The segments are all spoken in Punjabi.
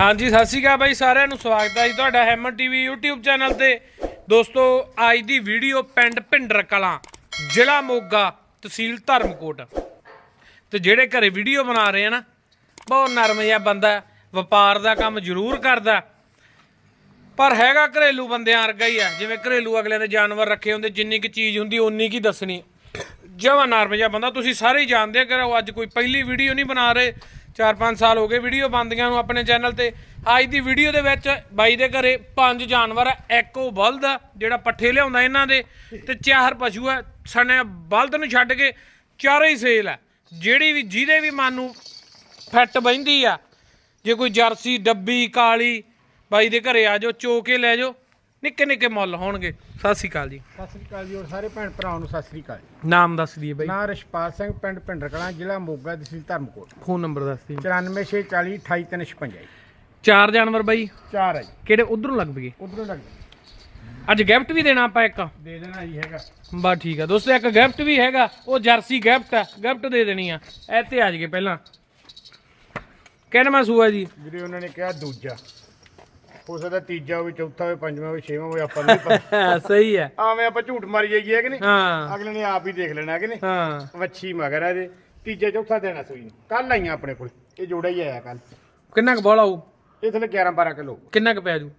ਹਾਂਜੀ, ਸਤਿ ਸ਼੍ਰੀ ਅਕਾਲ ਬਾਈ, ਸਾਰਿਆਂ ਨੂੰ ਸਵਾਗਤ ਹੈ ਜੀ ਤੁਹਾਡਾ ਹੈਮਨ ਟੀਵੀ YouTube ਚੈਨਲ ਤੇ। ਦੋਸਤੋ, ਅੱਜ ਦੀ ਵੀਡੀਓ ਪਿੰਡ ਭਿੰਡਰ ਕਲਾਂ, ਜ਼ਿਲ੍ਹਾ ਮੋਗਾ ਤਹਿਸੀਲ ਧਰਮਕੋਟ। ਤੇ ਜਿਹੜੇ ਘਰੇ ਵੀਡੀਓ ਬਣਾ ਰਹੇ ਆ ਨਾ, ਬਹੁਤ ਨਰਮ ਜਿਹਾ ਬੰਦਾ ਵਪਾਰ ਦਾ ਕੰਮ ਜ਼ਰੂਰ ਕਰਦਾ ਪਰ ਹੈਗਾ ਘਰੇਲੂ ਬੰਦਿਆਂ ਵਰਗਾ ਹੀ ਆ ਜਿਵੇਂ ਘਰੇਲੂ ਅਗਲਿਆਂ ਦੇ ਜਾਨਵਰ ਰੱਖੇ ਹੁੰਦੇ, ਜਿੰਨੀ ਕੀ ਚੀਜ਼ ਹੁੰਦੀ, ਓਨੀ ਕੀ ਦੱਸਣੀ। ਜਵਾ ਨਰਮ ਜਿਹਾ ਬੰਦਾ, ਤੁਸੀਂ ਸਾਰੇ ਹੀ ਜਾਣਦੇ ਆ ਕਿ ਉਹ ਅੱਜ ਕੋਈ ਪਹਿਲੀ ਵੀਡੀਓ ਨਹੀਂ ਬਣਾ ਰਹੇ 4-5 ਸਾਲ ਹੋ ਗਏ ਵੀਡੀਓ ਬੰਦੀਆਂ ਨੂੰ ਆਪਣੇ ਚੈਨਲ ਤੇ। ਅੱਜ ਦੀ ਵੀਡੀਓ ਦੇ ਵਿੱਚ ਬਾਈ ਦੇ ਘਰੇ ਪੰਜ ਜਾਨਵਰ ਆ, ਇੱਕ ਉਹ ਬਲਦ ਆ, ਜਿਹੜਾ ਪੱਠੇ ਲਿਆਉਂਦਾ ਇਹਨਾਂ ਦੇ। ਤੇ ਚਾਰ ਪਸ਼ੂ ਆ ਸਣੇ ਬਲਦ ਨੂੰ ਛੱਡ ਕੇ ਚਾਰੇ ਹੀ ਸੇਲ ਆ। ਜਿਹੜੀ ਵੀ, ਜਿਹਦੇ ਵੀ ਮਨ ਨੂੰ ਫਿੱਟ ਬਹਿੰਦੀ ਆ, ਜੇ ਕੋਈ ਜਰਸੀ, ਡੱਬੀ, ਕਾਲੀ, ਬਾਈ ਦੇ ਘਰੇ ਆ ਜਾਓ, ਚੋ ਕੇ ਲੈ ਜਾਓ। ਨਿੱਕੇ ਨਿੱਕੇ ਮੁੱਲ ਹੋਣਗੇ। ਸਤਿ ਸ਼੍ਰੀ ਅਕਾਲ ਜੀ। ਸਤਿ ਸ੍ਰੀ ਅਕਾਲ ਜੀ ਔਰ ਸਾਰੇ ਭੈਣ ਭਰਾਵਾਂ ਨੂੰ ਸਤਿ ਸ੍ਰੀ ਅਕਾਲ। ਜੀ ਨਾਮ ਦੱਸ ਦਈਏ ਬਾਈ। ਨਾਂ ਰਸ਼ਪਾਲ ਸਿੰਘ ਪਿੰਡ ਭਿੰਡਰ ਕਲਾਂ ਜ਼ਿਲ੍ਹਾ ਮੋਗਾ ਤਹਿਸੀਲ ਧਰਮਕੋਟ। ਫੋਨ ਨੰਬਰ ਦੱਸ ਦਈਏ। 94640 28356 ਜੀ। ਚਾਰ ਜਾਨਵਰ ਬਾਈ। ਚਾਰ ਹੈ ਜੀ। ਕਿਹੜੇ ਉਧਰੋਂ ਲੱਗ ਪਏ ਉਧਰੋਂ ਲੱਗ ਅੱਜ ਗਿਫਟ ਵੀ ਦੇਣਾ ਆਪਾਂ ਇੱਕ। ਦੇ ਦੇਣਾ ਜੀ ਹੈਗਾ। ਬਸ ਠੀਕ ਆ ਦੋਸਤੋ ਇੱਕ ਗਿਫਟ ਵੀ ਹੈਗਾ। ਉਹ ਜਰਸੀ ਗਿਫਟ ਆ। ਗਿਫਟ ਦੇ ਦੇਣੀ ਆ। ਇੱਥੇ ਆ ਜਗੇ ਪਹਿਲਾਂ। ਕਿੰਨਵਾਂ ਸੂਆ ਜੀ? ਵੀਰੇ ਉਹਨਾਂ ਨੇ ਕਿਹਾ ਦੂਜਾ। ਹੋ ਸਕਦਾ ਤੀਜਾ ਹੋਵੇ ਚੌਥਾ ਹੋਵੇ ਪੰਜਵਾਂ ਹੋਵੇ ਛੇਵਾਂ ਹੋਵੇ ਆਪਾਂ ਨੂੰ ਨਹੀਂ ਪਤਾ। ਸਹੀ ਹੈ। ਆਵੇਂ ਆਪਾਂ ਝੂਠ ਮਾਰੀ ਜਾਈਏ ਹੈ ਕਿ ਨਹੀਂ? ਹਾਂ। ਅਗਲੇ ਨੇ ਆਪ ਹੀ ਦੇਖ ਲੈਣਾ ਕਿ ਨਹੀਂ? ਹਾਂ। ਵੱਛੀ ਮਗਰ ਹੈ ਇਹਦੇ। ਤੀਜਾ ਚੌਥਾ ਦੇਣਾ ਸੂਈ ਨੂੰ। ਕੱਲ ਆਈਆਂ ਆਪਣੇ ਕੋਲ। ਇਹ ਜੋੜਾ ਹੀ ਆਇਆ ਕੱਲ ਕਿੰਨਾ ਕੁ ਬੋਲਾ ਹੋਊ ਇਹ ਥਲੇ 11 12 ਕਿਲੋ। ਕਿੰਨਾ ਕੁ ਪੈ ਜੂ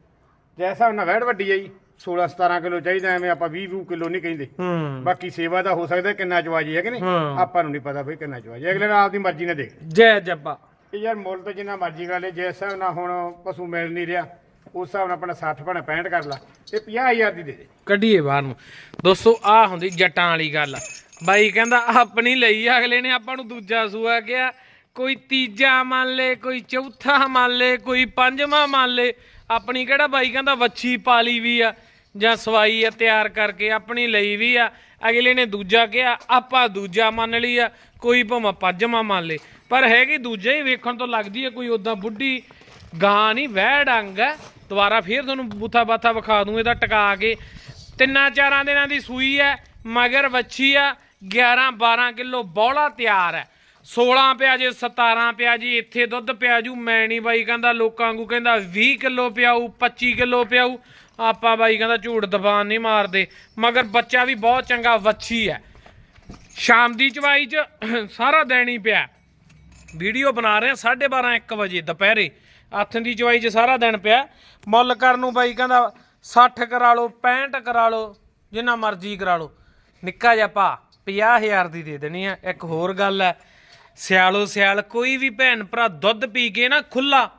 ਜੈਸਾ ਉਹਨਾਂ ਵੈੜ ਵੱਡੀ ਆਈ 16 17 ਕਿਲੋ ਚਾਹੀਦਾ ਐਵੇਂ ਆਪਾਂ 20 20 ਕਿਲੋ ਨਹੀਂ ਕਹਿੰਦੇ। ਹੂੰ। ਬਾਕੀ ਸੇਵਾ ਦਾ ਹੋ ਸਕਦਾ ਕਿੰਨਾ ਚਵਾਜੀ ਹੈ ਕਿ ਨਹੀਂ? ਹਾਂ। ਆਪਾਂ ਨੂੰ ਨਹੀਂ ਪਤਾ ਬਈ ਕਿੰਨਾ ਚਵਾਜੀ ਅਗਲੇ ਨਾਲ ਆਪਦੀ ਮਰਜ਼ੀ ਨਾਲ ਦੇਖ। ਜੈ ਇਹ ਯਾਰ ਮੁੱਲ ਤਾਂ ਜਿੰਨਾ ਮਰਜ਼ੀ ਕਰ ਲੈ ਜੇ ਇਸ ਹਿਸਾਬ ਨਾਲ ਹੁਣ ਪਸ਼ੂ ਮਿਲ ਨਹੀਂ ਰਿਹਾ ਉਸ ਹਿਸਾਬ ਨਾਲ ਆਪਣਾ 60 ਭਾਵੇਂ 65 ਕਰ ਲਾ ਤੇ 50000 ਦੀ ਦੇ ਦੇ। ਕੱਢੀਏ ਬਾਹਰ ਨੂੰ। ਦੋਸਤੋ ਆ ਹੁੰਦੀ ਜੱਟਾਂ ਵਾਲੀ ਗੱਲ। ਬਾਈ ਕਹਿੰਦਾ, ਆਪਣੀ ਲਈ ਅਗਲੇ ਨੇ ਆਪਾਂ ਨੂੰ ਦੂਜਾ ਸੂਆ ਕਿਹਾ। ਕੋਈ ਤੀਜਾ ਮੰਨ ਲੇ, ਕੋਈ ਚੌਥਾ ਮੰਨ ਲੇ, ਕੋਈ ਪੰਜਵਾਂ ਮੰਨ ਲੇ। ਆਪਣੀ ਕਿਹੜਾ ਬਾਈ ਕਹਿੰਦਾ, ਵੱਛੀ ਪਾਲੀ ਵੀ ਆ, ਜਾਂ ਸਵਾਈ ਆ, ਤਿਆਰ ਕਰਕੇ ਆਪਣੀ ਲਈ ਵੀ ਆ। ਅਗਲੇ ਨੇ ਦੂਜਾ ਕਿਹਾ, ਆਪਾਂ ਦੂਜਾ ਮੰਨ ਲਈ ਆ, ਕੋਈ ਭਾਵੇਂ ਪੰਜਵਾਂ ਮੰਨ ਲੇ। ਪਰ ਹੈਗੀ ਦੂਜਾ ਹੀ ਵੇਖਣ ਤੋਂ ਲੱਗਦੀ ਹੈ ਕੋਈ ਉਦਾਂ ਬੁੱਢੀ ਗਾਂ ਨਹੀਂ ਵਹਿ ਡੰਗ ਹੈ ਦੁਬਾਰਾ ਫੇਰ ਤੁਹਾਨੂੰ ਬੂਥਾ ਬਾਥਾ ਵਿਖਾ ਦੂੰ, ਇਹਦਾ ਟਕਾ ਕੇ। ਤਿੰਨਾਂ ਚਾਰਾਂ ਦਿਨਾਂ ਦੀ ਸੂਈ ਹੈ, ਮਗਰ ਵੱਛੀ ਆ 11 12 ਕਿਲੋ ਬੌਲਾ ਤਿਆਰ ਹੈ। 16 ਪਿਆ ਜੇ 17 ਪਿਆ ਜੀ, ਇੱਥੇ ਦੁੱਧ ਪਿਆ ਜੂ, ਮੈਂ ਨਹੀਂ ਬਾਈ ਕਹਿੰਦਾ, ਲੋਕਾਂ ਨੂੰ ਕਹਿੰਦਾ 20 ਕਿਲੋ ਪਿਆਊ 25 ਕਿਲੋ ਪਿਆਊ। ਆਪਾਂ ਬਾਈ ਕਹਿੰਦਾ ਝੂਠ ਦਬਾਨ ਨਹੀਂ ਮਾਰਦੇ, ਮਗਰ ਬੱਚਾ ਵੀ ਬਹੁਤ ਚੰਗਾ ਵੱਛੀ ਹੈ। ਸ਼ਾਮ ਦੀ ਚਵਾਈ 'ਚ ਸਾਰਾ ਦੇਣੀ ਪਿਆ। ਵੀਡੀਓ ਬਣਾ ਰਹੇ ਆ 12:30 1 ਵਜੇ, ਦੁਪਹਿਰੇ। ਹੱਥ ਦੀ ਚਵਾਈ 'ਚ ਸਾਰਾ ਦਿਨ ਪਿਆ। ਮੁੱਲ ਕਰਨ ਨੂੰ ਬਾਈ ਕਹਿੰਦਾ 60 ਕਰਾ ਲਓ 65 ਕਰਾ ਲਓ, ਜਿੰਨਾ ਮਰਜ਼ੀ ਕਰਾ ਲਓ। ਨਿੱਕਾ ਜਿਹਾ ਭਾ 50000 ਦੀ ਦੇ ਦੇਣੀ ਆ। ਇੱਕ ਹੋਰ ਗੱਲ ਹੈ, ਸਿਆਲੋ ਸਿਆਲ, ਕੋਈ ਵੀ ਭੈਣ ਭਰਾ ਦੁੱਧ ਪੀ ਕੇ ਨਾ ਖੁੱਲਾ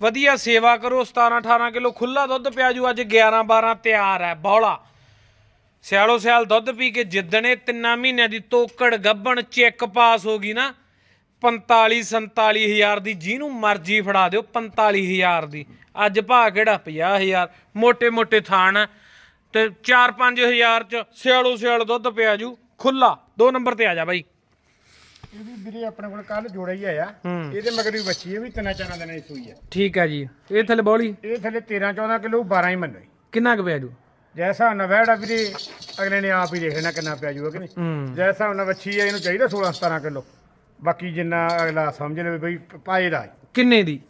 ਵਧੀਆ ਸੇਵਾ ਕਰੋ 17 18 ਕਿਲੋ ਖੁੱਲਾ ਦੁੱਧ ਪਿਆ ਜੂ, ਅੱਜ 11 12 ਤਿਆਰ ਹੈ, ਬੌਲਾ। ਸਿਆਲੋ ਸਿਆਲ ਦੁੱਧ ਪੀ ਕੇ ਜਿੱਦਣੇ ਤਿੰਨਾਂ ਮਹੀਨਿਆਂ ਦੀ ਤੋਕੜ ਗੱਬਣ ਚੈੱਕ ਪਾਸ ਹੋ ਗਈ ਨਾ 45 47000 ਦੀ ਜਿਹਨੂੰ ਮਰਜ਼ੀ ਫੜਾ ਦਿਓ 45000 ਦੀ। ਅੱਜ ਭਾ ਕਿਹੜਾ? 50000 ਮੋٹے ਮੋٹے ਥਾਣ ਤੇ 4-5000 ਚ ਸਿਆਲੋ ਸਿਆਲ ਦੁੱਧ ਪਿਆ ਜੂ। ਖੁੱਲਾ ਦੋ ਨੰਬਰ ਤੇ ਆ ਜਾ ਬਾਈ। ਇਹ ਵੀਰੇ ਆਪਣੇ ਕੋਲ ਕੱਲ ਜੋੜਾ ਹੀ ਆਇਆ। ਇਹਦੇ ਮਗਰ ਵੀ ਬੱਚੀ ਇਹ ਵੀ ਤਿੰਨਾਂ ਚਾਰਾਂ ਦਿਨਾਂ ਦੀ ਸੂਈ ਆ ਠੀਕ ਆ ਜੀ। ਇਹ ਥੱਲੇ ਬੋਲੀ। ਇਹ ਥੱਲੇ 13 14 ਕਿਲੋ 12 ਹੀ ਮੰਨੋ ਕਿੰਨਾ ਕੁ ਪਿਆ ਜੂ? ਜੈਸਾ ਨਵੈੜਾ ਵੀਰੇ ਅਗਲੇ ਨੇ ਆਪ ਹੀ ਦੇਖ ਲੈਣਾ ਕਿੰਨਾ ਪਿਆ ਜੂਗਾ ਕਿ ਨਹੀਂ। ਜੈਸਾ ਉਹਨਾਂ ਵੱਛੀ ਆ ਇਹਨੂੰ ਚਾਹੀਦਾ 16 17 ਕਿਲੋ। ਬਾਕੀ ਜਿੰਨਾ ਅਗਲਾ ਸਮਝ ਲਵੇ ਬਈ ਪਾਏ ਦਾ। ਕਿੰਨੇ ਦੀ?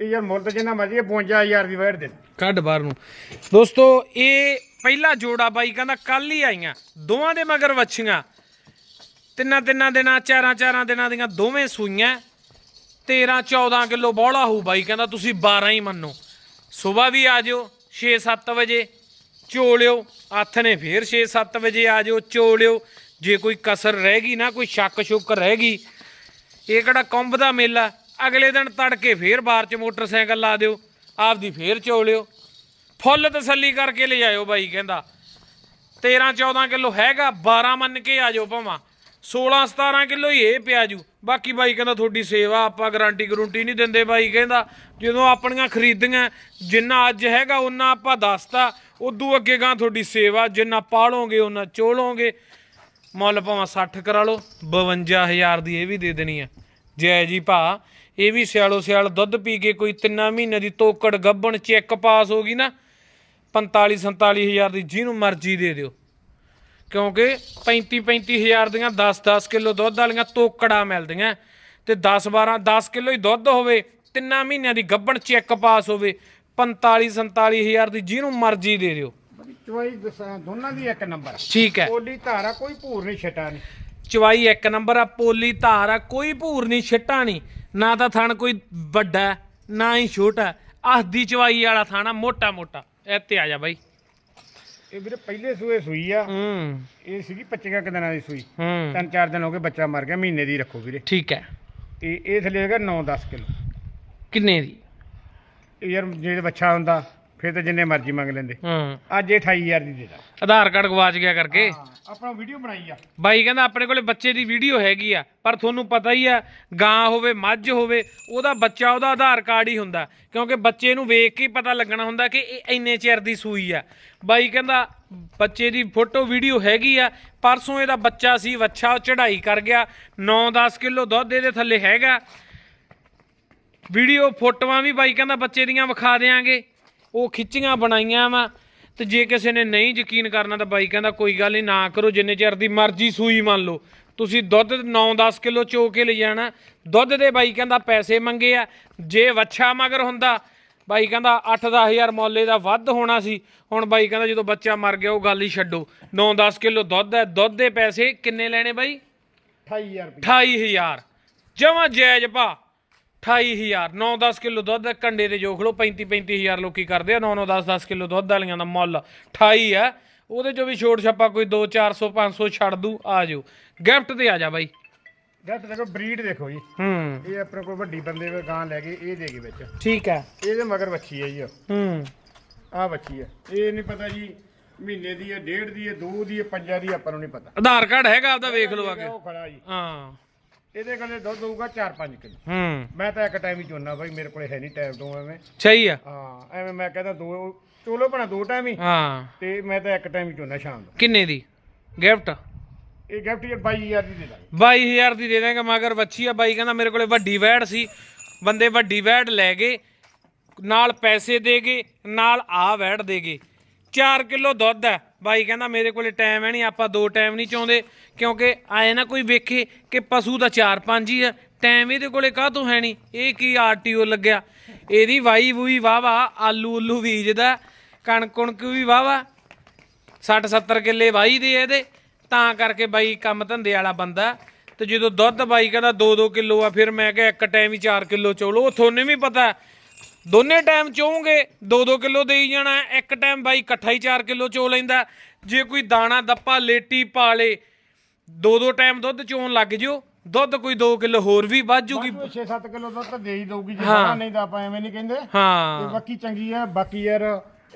ਇਹ ਯਾਰ ਮੁੱਲ ਤਾਂ ਜਿੰਨਾ ਮਰਜ਼ੀ ਹੈ 52000 ਦੀ ਵੈੜ ਦੇ। ਕੱਢ ਬਾਹਰ ਨੂੰ। ਦੋਸਤੋ ਇਹ ਪਹਿਲਾ ਜੋੜਾ ਬਾਈ ਕਹਿੰਦਾ ਕੱਲ ਹੀ ਆਈਆਂ। ਦੋਵਾਂ ਦੇ ਮਗਰ ਵੱਛੀਆਂ। ਤਿੰਨਾਂ ਤਿੰਨਾਂ ਦਿਨਾਂ ਚਾਰਾਂ ਚਾਰਾਂ ਦਿਨਾਂ ਦੀਆਂ ਦੋਵੇਂ ਸੂਈਆਂ। 13 14 ਕਿਲੋ ਬੋਲਾ ਹੋਊ ਬਾਈ ਕਹਿੰਦਾ ਤੁਸੀਂ 12 ਹੀ ਮੰਨੋ। ਸਵੇਰ ਵੀ ਆ ਜਿਓ 6-7 ਵਜੇ। ਚੋਲਿਓ ਹੱਥ ਨੇ ਫੇਰ 6-7 ਵਜੇ ਆ ਜਿਓ ਚੋਲਿਓ। ਜੇ ਕੋਈ ਕਸਰ ਰਹਿ ਗਈ ਨਾ, ਕੋਈ ਸ਼ੱਕ ਸ਼ੁੱਕ ਰਹਿ ਗਈ, ਇਹ ਕਿਹੜਾ ਕੁੰਭ ਦਾ ਮੇਲਾ? ਅਗਲੇ ਦਿਨ ਤੜਕੇ ਫੇਰ ਬਾਹਰ ਚ ਮੋਟਰਸਾਈਕਲ ਲਾ ਦਿਓ, ਆਪਦੀ ਫੇਰ ਚੋਲਿਓ ਫੁੱਲ ਤਸੱਲੀ ਕਰਕੇ ਲਿਜਾਇਓ ਬਾਈ ਕਹਿੰਦਾ। 13 14 ਕਿਲੋ ਹੈਗਾ 12 ਮੰਨ ਕੇ ਆ ਜਾਓ ਭਾਵਾਂ। 16 17 ਕਿਲੋ ਹੀ ਇਹ ਪਿਆ ਜੂ। ਬਾਕੀ ਬਾਈ ਕਹਿੰਦਾ ਤੁਹਾਡੀ ਸੇਵਾ, ਆਪਾਂ ਗਾਰੰਟੀ ਗਰੰਟੀ ਨਹੀਂ ਦਿੰਦੇ ਬਾਈ ਕਹਿੰਦਾ। ਜਦੋਂ ਆਪਣੀਆਂ ਖਰੀਦੀਆਂ, ਜਿੰਨਾ ਅੱਜ ਹੈਗਾ ਉਹਨਾਂ ਆਪਾਂ ਦੱਸਤਾ। ਉਦੋਂ ਅੱਗੇ ਗਾਂ ਤੁਹਾਡੀ ਸੇਵਾ, ਜਿੰਨਾ ਪਾਲੋਗੇ ਉਹਨਾਂ ਚੋਲੋਗੇ। ਮੁੱਲ ਭਾਵੇਂ 60 ਕਰਾ ਲਓ 52000 ਦੀ ਇਹ ਵੀ ਦੇ ਦੇਣੀ ਆ। ਜੈ ਜੀ ਭਾ, ਇਹ ਵੀ ਸਿਆਲੋ ਸਿਆਲ ਦੁੱਧ ਪੀ ਕੇ ਕੋਈ ਤਿੰਨਾਂ ਮਹੀਨੇ ਦੀ ਤੋਕੜ ਗੱਬਣ ਚੈੱਕ ਪਾਸ ਹੋ ਗਈ ਨਾ 45 47000 ਦੀ ਜਿਹਨੂੰ ਮਰਜ਼ੀ ਦੇ ਦਿਓ। ਕਿਉਂਕਿ 35 35000 ਦੀਆਂ 10 10 ਕਿਲੋ ਦੁੱਧ ਵਾਲੀਆਂ ਤੋਕੜਾਂ ਮਿਲਦੀਆਂ ਤੇ 10 12 10 ਕਿਲੋ ਹੀ ਦੁੱਧ ਹੋਵੇ, ਤਿੰਨਾਂ ਮਹੀਨਿਆਂ ਦੀ ਗੱਬਣ ਚੈੱਕ ਪਾਸ ਹੋਵੇ 45 47000 ਦੀ ਜਿਹਨੂੰ ਮਰਜ਼ੀ ਦੇ ਦਿਓ। ਚਵਾਈ ਦੱਸਾਂ ਦੋਨਾਂ ਦੀ ਇੱਕ ਨੰਬਰ ਠੀਕ ਹੈ। ਕੋਲੀ ਧਾਰਾ ਕੋਈ ਭੂਰ ਨਹੀਂ ਛਟਾ ਨਹੀਂ। ਚਵਾਈ ਇੱਕ ਨੰਬਰ ਆ ਪੋਲੀ ਧਾਰ ਆ ਕੋਈ ਭੂਰ ਨਹੀਂ ਛਿੱਟਾ ਨਹੀਂ। ਨਾ ਤਾਂ ਥਣ ਕੋਈ ਵੱਡਾ ਹੈ, ਨਾ ਹੀ ਛੋਟਾ ਆਹ ਦੀ ਚਵਾਈ ਵਾਲਾ ਥਾਣਾ ਮੋਟਾ ਮੋਟਾ ਇੱਥੇ ਆ ਜਾ ਬਾਈ। ਇਹ ਵੀਰੇ ਪਹਿਲੇ ਸੂਏ ਸੂਈ ਆ। ਹੂੰ। ਇਹ ਸੀਗੀ 25 ਕੁ ਦਿਨਾਂ ਦੀ ਸੂਈ। ਹੂੰ। ਤਿੰਨ ਚਾਰ ਦਿਨ ਹੋ ਗਏ ਬੱਚਾ ਮਰ ਗਿਆ ਮਹੀਨੇ ਦੀ ਰੱਖੋ ਵੀਰੇ। ਠੀਕ ਹੈ। ਤੇ ਇਹ ਥੱਲੇ ਹੈਗਾ 9-10 ਕਿਲੋ। ਕਿੰਨੇ ਦੀ? ਇਹ ਯਾਰ ਜੇ ਬੱਚਾ ਹੁੰਦਾ ਫਿਰ ਤਾਂ ਜਿੰਨੇ ਮਰਜ਼ੀ ਮੰਗ ਲੈਂਦੇ। ਹੂੰ। ਅੱਜ ਇਹ 28000 ਦੀ ਦੇ ਦਾਂ। ਆਧਾਰ ਕਾਰਡ ਗਵਾਚ ਗਿਆ ਕਰਕੇ। ਆਪਣਾ ਵੀਡੀਓ ਬਣਾਈ ਆ। ਬਾਈ ਕਹਿੰਦਾ ਆਪਣੇ ਕੋਲੇ ਬੱਚੇ ਦੀ ਵੀਡੀਓ ਹੈਗੀ ਆ ਪਰ ਤੁਹਾਨੂੰ ਪਤਾ ਹੀ ਆ ਗਾਂ ਹੋਵੇ ਮੱਝ ਹੋਵੇ ਉਹਦਾ ਬੱਚਾ ਉਹਦਾ ਆਧਾਰ ਕਾਰਡ ਹੀ ਹੁੰਦਾ। ਕਿਉਂਕਿ ਬੱਚੇ ਨੂੰ ਵੇਖ ਕੇ ਹੀ ਪਤਾ ਲੱਗਣਾ ਹੁੰਦਾ ਕਿ ਇਹ ਇੰਨੇ ਚਿਰ ਦੀ ਸੂਈ ਆ। ਬਾਈ ਕਹਿੰਦਾ ਬੱਚੇ ਦੀ ਫੋਟੋ ਵੀਡੀਓ ਹੈਗੀ ਆ ਪਰਸੋਂ ਇਹਦਾ ਬੱਚਾ ਸੀ ਵੱਛਾ ਉਹ ਚੜਾਈ ਕਰ ਗਿਆ 9-10 ਕਿਲੋ ਦੁੱਧ ਇਹਦੇ ਥੱਲੇ ਹੈਗਾ। ਵੀਡੀਓ ਫੋਟੋਆਂ ਵੀ ਬਾਈ ਕਹਿੰਦਾ ਬੱਚੇ ਦੀਆਂ ਵਿਖਾ ਦੇਾਂਗੇ ਉਹ ਖਿੱਚੀਆਂ ਬਣਾਈਆਂ ਵਾ ਤੇ ਜੇ ਕਿਸੇ ਨੇ ਨਹੀਂ ਯਕੀਨ ਕਰਨਾ ਤਾਂ ਬਾਈ ਕਹਿੰਦਾ ਕੋਈ ਗੱਲ ਨਹੀਂ ਨਾ ਕਰੋ ਜਿੰਨੇ ਚਿਰ ਦੀ ਮਰਜ਼ੀ ਸੂਈ ਮੰਨ ਲਓ। ਤੁਸੀਂ ਦੁੱਧ 9-10 ਕਿਲੋ ਚੋ ਕੇ ਲੈ ਜਾਣਾ। ਦੁੱਧ ਦੇ ਬਾਈ ਕਹਿੰਦਾ ਪੈਸੇ ਮੰਗੇ ਆ ਜੇ ਵੱਛਾ ਮਗਰ ਹੁੰਦਾ ਬਾਈ ਕਹਿੰਦਾ 8-10000 ਮੌਲੇ ਦਾ ਵੱਧ ਹੋਣਾ ਸੀ। ਹੁਣ ਬਾਈ ਕਹਿੰਦਾ ਜਦੋਂ ਬੱਚਾ ਮਰ ਗਿਆ ਉਹ ਗੱਲ ਹੀ ਛੱਡੋ। 9-10 ਕਿਲੋ ਦੁੱਧ ਹੈ ਦੁੱਧ ਦੇ ਪੈਸੇ ਕਿੰਨੇ ਲੈਣੇ ਬਾਈ? 28000 ਰੁਪਏ। 28000 ਜਮਾ ਜਾਇਜ਼ ਭਾ। 28000 9-10 ਕਿਲੋ ਦੁੱਧ ਕੰਡੇ ਤੇ ਜੋਖ ਲਓ 35-35000 ਲੋਕੀ ਕਰਦੇ ਆ 9-9 10-10 ਕਿਲੋ ਦੁੱਧ ਵਾਲੀਆਂ ਦਾ ਮੁੱਲ 28 ਆ। ਉਹਦੇ ਚੋਂ ਵੀ ਛੋਟ ਛੱਪਾ ਕੋਈ 2 400 500 ਛੱਡ ਦੂ ਆ ਜਾਓ। ਗਿਫਟ ਤੇ ਆ ਜਾ ਬਾਈ। ਗੱਟ ਦੇਖੋ ਬਰੀਡ ਦੇਖੋ ਜੀ। ਹੂੰ। ਇਹ ਆਪਣੇ ਕੋਲ ਵੱਡੀ ਬੰਦੇ ਦੇ ਗਾਂ ਲੈ ਗਏ ਇਹ ਦੇ ਗਏ ਵਿੱਚ। ਠੀਕ ਹੈ ਇਹਦੇ ਮਗਰ ਵੱਛੀ ਹੈ ਜੀ ਹੂੰ। ਆਹ ਵੱਛੀ ਹੈ ਇਹ ਨਹੀਂ ਪਤਾ ਜੀ ਮਹੀਨੇ ਦੀ ਹੈ ਡੇਢ ਦੀ ਹੈ ਦੋ ਦੀ ਹੈ ਪੰਜਾਂ ਦੀ ਆਪਾਂ ਨੂੰ ਨਹੀਂ ਪਤਾ। ਆਧਾਰ ਕਾਰਡ ਹੈਗਾ ਆਪਦਾ ਵੇਖ ਲਓ ਆ ਕੇ। ਉਹ ਖੜਾ ਜੀ। ਹਾਂ। ਇਹਦੇ ਕੋਲੇ ਦੁੱਧ ਹੋਊਗਾ 4-5 ਕਿਲੋ। ਹੂੰ। ਮੈਂ ਤਾਂ ਇੱਕ ਟਾਈਮ ਹੀ ਚੋਣਾ ਬਾਈ ਮੇਰੇ ਕੋਲੇ ਹੈ ਨਹੀਂ ਟਾਈਮ ਤੋਂ ਐਵੇਂ। ਸਹੀ ਆ। ਹਾਂ ਐਵੇਂ ਮੈਂ ਕਹਿੰਦਾ ਦੋ ਚੋਲੋ ਬਣਾ ਦੋ ਟਾਈਮ ਹੀ। ਹਾਂ। ਤੇ ਮੈਂ ਤਾਂ ਇੱਕ ਟਾਈਮ ਹੀ ਚੋਣਾ ਸ਼ਾਮ ਨੂੰ। ਕਿੰਨੇ ਦੀ? ਗਿਫਟ? ਇਹ ਗਿਫਟ ਜੀ 22000 ਦੀ ਦੇ ਦਾਂਗੇ। 22000 ਦੀ ਦੇ ਦਾਂਗੇ ਮਗਰ ਬੱਚੀ ਆ। ਬਾਈ ਕਹਿੰਦਾ ਮੇਰੇ ਕੋਲੇ ਵੱਡੀ ਵੈੜ ਸੀ। ਬੰਦੇ ਵੱਡੀ ਵੈੜ ਲੈ ਗਏ ਨਾਲ ਪੈਸੇ ਦੇ ਗਏ ਨਾਲ ਆ ਵੈੜ ਦੇ ਗਏ। 4 ਕਿਲੋ ਦੁੱਧ ਹੈ। ਬਾਈ ਕਹਿੰਦਾ ਮੇਰੇ ਕੋਲੇ ਟਾਈਮ ਹੈ ਨਹੀਂ, ਆਪਾਂ ਦੋ ਟਾਈਮ ਨਹੀਂ ਚਾਹੁੰਦੇ, ਕਿਉਂਕਿ ਆਏ ਨਾ ਕੋਈ ਵੇਖੇ ਕਿ ਪਸ਼ੂ ਦਾ 4-5 ਹੀ ਆ ਟਾਈਮ ਇਹਦੇ ਕੋਲੇ ਕਾਹਤੋਂ ਹੈ ਨਹੀਂ? ਇਹ ਕੀ ਆਰਟੀਓ ਲੱਗਿਆ? ਇਹਦੀ ਵਾਈ ਵੂਈ ਵਾਵਾ ਆਲੂ ਉੱਲੂ ਬੀਜਦਾ, ਕਣਕ ਕੁਣਕ ਵੀ ਵਾਵਾ 60 70 ਕਿੱਲੇ ਵਾਹੀ ਦੇ ਇਹਦੇ। ਤਾਂ ਕਰਕੇ ਬਾਈ ਕੰਮ ਧੰਦੇ ਵਾਲਾ ਬੰਦਾ ਤੇ ਜਦੋਂ ਦੁੱਧ ਬਾਈ ਕਹਿੰਦਾ 2-2 ਕਿਲੋ ਆ, ਫਿਰ ਮੈਂ ਕਿਹਾ ਇੱਕ ਟਾਈਮ ਹੀ 4 ਕਿਲੋ ਚੋਲੋ। ਉਹ ਤੁਹਾਨੂੰ ਵੀ ਪਤਾ ਦੋਨੇ ਟਾਈਮ ਚੋਉਂਗੇ 2-2 ਕਿਲੋ ਦੇਈ ਜਾਣਾ ਇੱਕ ਟਾਈਮ ਬਾਈ ਇਕੱਠਾ ਹੀ 4 ਕਿਲੋ ਚੋ ਲੈਂਦਾ। ਜੇ ਕੋਈ ਦਾਣਾ ਦੱਪਾ ਲੇਟੀ ਪਾਲੇ ਦੋ ਦੋ ਟਾਈਮ ਦੁੱਧ ਚੋਣ ਲੱਗ ਜਿਓ। ਦੁੱਧ ਕੋਈ 2 ਕਿਲੋ ਹੋਰ ਵੀ ਵੱਧ ਜੂਗੀ। 6-7 ਕਿਲੋ ਦੁੱਧ ਤਾਂ ਦੇ ਹੀ ਦਊਗੀ ਜੇ ਹਾਂ। ਨਹੀਂ ਤਾਂ ਆਪਾਂ ਐਵੇਂ ਨਹੀਂ ਕਹਿੰਦੇ। ਤੇ ਹਾਂ ਬਾਕੀ ਚੰਗੀ ਆ ਬਾਕੀ ਯਾਰ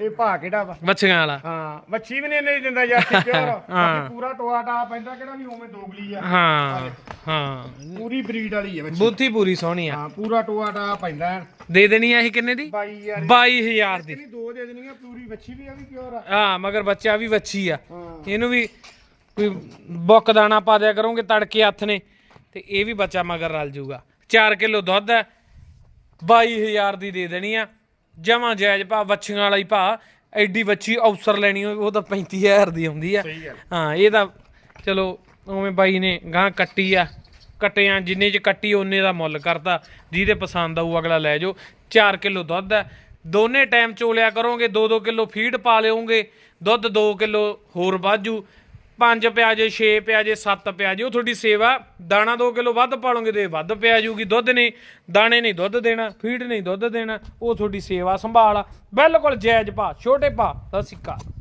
ਇਹ ਭਾ ਕਿਹੜਾ ਵਾ? ਮੱਛੀਆਂ ਵਾਲਾ। ਹਾਂ ਵੱਛੀ ਵੀ ਨਹੀਂ ਨਹੀਂ ਦਿੰਦਾ ਯਾਰ ਪਿਓਰ ਬਾਕੀ ਪੂਰਾ ਟੋਆ ਟਾ ਪੈਂਦਾ ਕਿਹੜਾ ਵੀ ਉਵੇਂ ਦੋਗਲੀ ਆ। ਹਾਂ ਹਾਂ। ਪੂਰੀ ਬਰੀਡ ਵਾਲੀ ਹੈ ਵੱਛੀ ਬੁੱਧੀ ਪੂਰੀ ਸੋਹਣੀ ਆ। ਹਾਂ ਪੂਰਾ ਟੋਆ ਟਾ ਪੈਂਦਾ। ਦੇ ਦੇਣੀ ਆ ਇਹ ਕਿੰਨੇ ਦੀ? ਬਾਈ ਯਾਰ 22000 ਦੀ। ਨਹੀਂ ਦੋ ਦੇ ਦੇਣੀਆਂ ਪੂਰੀ ਵੱਛੀ ਵੀ ਆ ਵੀ ਪਿਓਰ ਆ। ਹਾਂ ਮਗਰ ਬੱਚਾ ਵੀ ਵੱਛੀ ਆ। ਹਾਂ। ਇਹਨੂੰ ਵੀ ਕੋਈ ਬੁੱਕ ਦਾਣਾ ਪਾ ਦਿਆ ਕਰੋਗੇ ਤੜਕੇ ਹੱਥ ਨੇ ਤੇ ਇਹ ਵੀ ਬੱਚਾ ਮਗਰ ਰਲ ਜਾਊਗਾ 4 ਕਿਲੋ ਦੁੱਧ ਹੈ 22000 ਦੀ ਦੇ ਦੇਣੀ ਆ। ਜਮਾ ਜਾਇਜ਼ ਭਾ ਵੱਛੀਆਂ ਵਾਲਾ ਹੀ ਭਾ ਐਡੀ ਵੱਛੀ ਅਫਸਰ ਲੈਣੀ ਹੋਵੇ ਉਹ ਤਾਂ 35000 ਦੀ ਆਉਂਦੀ ਆ। ਸਹੀ ਗੱਲ। ਹਾਂ ਇਹ ਤਾਂ ਚਲੋ ਉਵੇਂ ਬਾਈ ਨੇ ਗਾਂ ਕੱਟੀ ਆ। ਕੱਟਿਆਂ ਜਿੰਨੇ ਚ ਕੱਟੀ ਉਹਨੇ ਦਾ ਮੁੱਲ ਕਰਤਾ। ਜਿਹਦੇ ਪਸੰਦ ਆਊ ਅਗਲਾ ਲੈ ਜਾਓ। 4 ਕਿਲੋ ਦੁੱਧ ਹੈ ਦੋਨੇ ਟਾਈਮ ਚੋਲਿਆ ਕਰੋਗੇ 2-2 ਕਿਲੋ ਫੀਡ ਪਾ ਲਿਓਗੇ। ਦੁੱਧ 2 ਕਿਲੋ ਹੋਰ ਵਾਜੂ 5 ਪਿਆਜੇ 6 ਪਿਆਜੇ 7 ਪਿਆਜੇ ਉਹ ਤੁਹਾਡੀ ਸੇਵਾ, ਦਾਣਾ 2 ਕਿਲੋ ਵੱਧ ਪਾਲੋਗੇ ਤੇ ਵੱਧ ਪਿਆ ਜੂਗੀ ਦੁੱਧ ਨਹੀਂ ਦਾਣੇ ਨਹੀਂ ਦੁੱਧ ਦੇਣਾ, ਫੀਡ ਨਹੀਂ ਦੁੱਧ ਦੇਣਾ, ਉਹ ਤੁਹਾਡੀ ਸੇਵਾ ਸੰਭਾਲ ਆ। ਬਿਲਕੁਲ ਜਾਇਜ਼ ਭਾ ਛੋਟੇ ਭਾ ਸਤਿ ਸ਼੍ਰੀ ਅਕਾਲ